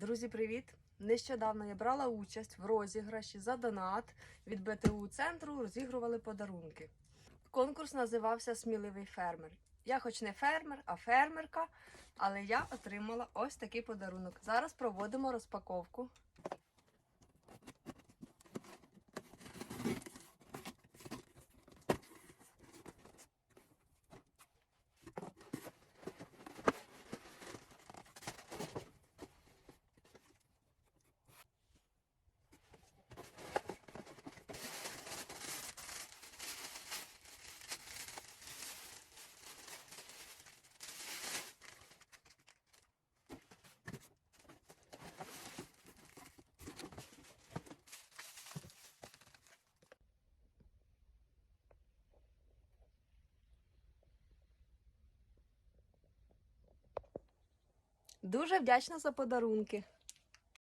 Друзі, привіт! Нещодавно я брала участь в розіграші за донат від БТУ центру. Розігрували подарунки. Конкурс називався Сміливий фермер. Я, хоч не фермер, а фермерка, але я отримала ось такий подарунок. Зараз проводимо розпаковку. Дуже вдячна за подарунки.